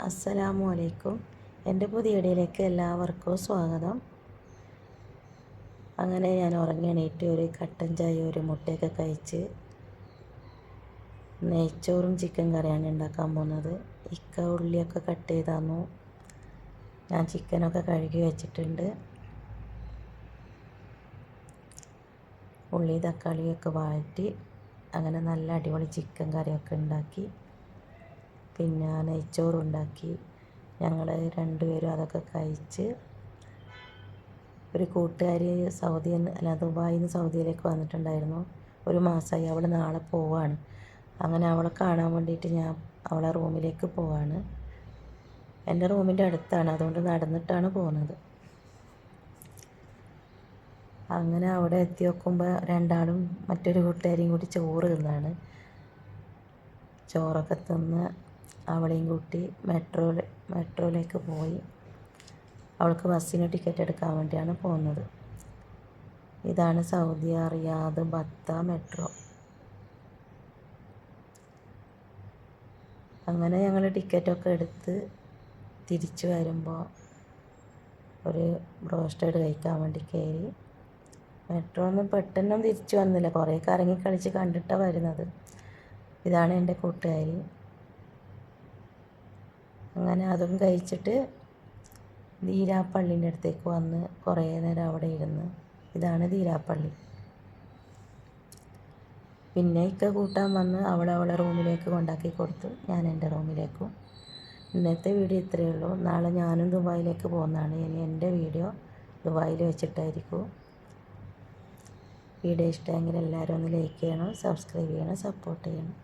അസ്സലാമു അലൈക്കും എന്റെ പുതിയ ഇടയിലേക്ക് എല്ലാവർക്കും സ്വാഗതം. അങ്ങനെ ഞാൻ ഉറങ്ങി ഒരു കട്ടൻ ചായ ഒരു മുട്ടയൊക്കെ കഴിച്ച് നെയ്ച്ചോറും ചിക്കൻ കറിയാണ് ഉണ്ടാക്കാൻ പോകുന്നത്. ഇക്ക ഉള്ളിയൊക്കെ കട്ട് ചെയ്താന്നു ഞാൻ ചിക്കനൊക്കെ കഴുകി വെച്ചിട്ടുണ്ട്. ഉള്ളി തക്കാളിയൊക്കെ വഴറ്റി അങ്ങനെ നല്ല അടിപൊളി ചിക്കൻ കറിയൊക്കെ ഉണ്ടാക്കി. പിന്നെ നെയ്ച്ചോറുണ്ടാക്കി. ഞങ്ങൾ രണ്ടുപേരും അതൊക്കെ കഴിച്ച് ഒരു കൂട്ടുകാരി സൗദി അല്ല ദുബായിൽ നിന്ന് സൗദിയിലേക്ക് വന്നിട്ടുണ്ടായിരുന്നു. ഒരു മാസമായി അവൾ നാളെ പോവാണ്. അങ്ങനെ അവളെ കാണാൻ വേണ്ടിയിട്ട് ഞാൻ അവളെ റൂമിലേക്ക് പോവാണ്. എന്റെ റൂമിന്റെ അടുത്താണ് അതുകൊണ്ട് നടന്നിട്ടാണ് പോകുന്നത്. അങ്ങനെ അവിടെ എത്തി നോക്കുമ്പോൾ രണ്ടാളും മറ്റൊരു കൂട്ടുകാരിയും കൂടി ചോറ് തിന്നാണ്. ചോറൊക്കെ തിന്ന് അവളെയും കൂട്ടി മെട്രോയിൽ മെട്രോയിലേക്ക് പോയി. അവൾക്ക് ബസ്സിന് ടിക്കറ്റ് എടുക്കാൻ വേണ്ടിയാണ് പോകുന്നത്. ഇതാണ് സൗദി അറിയാദ് ബത്ത മെട്രോ. അങ്ങനെ ഞങ്ങൾ ടിക്കറ്റൊക്കെ എടുത്ത് തിരിച്ചു വരുമ്പോൾ ഒരു ബ്രോസ്റ്റേഡ് കഴിക്കാൻ വേണ്ടി കയറി. മെട്രോ ഒന്നും പെട്ടെന്നും തിരിച്ചു വന്നില്ല. കുറേ കറങ്ങി കളിച്ച് കണ്ടിട്ടാണ് വരുന്നത്. ഇതാണ് എന്റെ കൂട്ടുകാരി. അങ്ങനെ അതും കഴിച്ചിട്ട് ധീരാപ്പള്ളീന്റെ അടുത്തേക്ക് വന്ന് കുറേ നേരം അവിടെ ഇരുന്ന് ഇതാണ് ധീരാപ്പള്ളി പിന്നെ ഇക്ക കൂട്ടാൻ വന്ന് അവളെ അവളെ റൂമിലേക്ക് കൊണ്ടാക്കി കൊടുത്തു ഞാൻ എന്റെ റൂമിലേക്കും. ഇന്നത്തെ വീഡിയോ ഇത്രയേ ഉള്ളൂ. നാളെ ഞാനും ദുബായിലേക്ക് പോകുന്നതാണ്. ഇനി എന്റെ വീഡിയോ ദുബായിൽ വെച്ചിട്ടായിരിക്കും. വീഡിയോ ഇഷ്ടമെങ്കിൽ എല്ലാവരും ഒന്ന് ലൈക്ക് ചെയ്യണം സബ്സ്ക്രൈബ് ചെയ്യണം സപ്പോർട്ട് ചെയ്യണം.